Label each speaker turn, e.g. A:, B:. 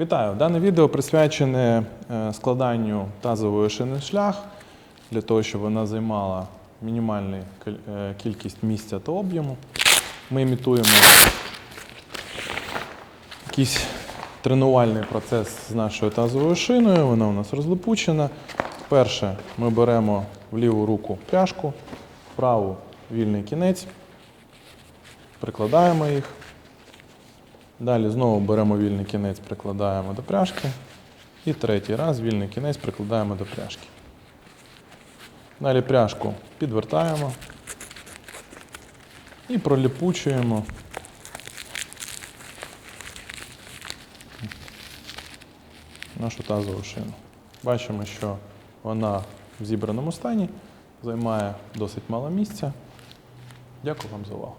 A: Вітаю! Дане відео присвячене е, складанню тазової шини шлях для того, щоб вона займала мінімальну е, кількість місця та об'єму. Ми імітуємо якийсь тренувальний процес з нашою тазовою шиною. Вона у нас розлипучена. Перше, ми беремо в ліву руку пряжку, в праву вільний кінець, прикладаємо їх. Далі знову беремо вільний кінець, прикладаємо до пряжки. І третій раз вільний кінець прикладаємо до пряжки. Далі пряжку підвертаємо і проліпучуємо. Нашу тазову шину. Бачимо, що вона в зібраному стані, займає досить мало місця. Дякую вам за увагу.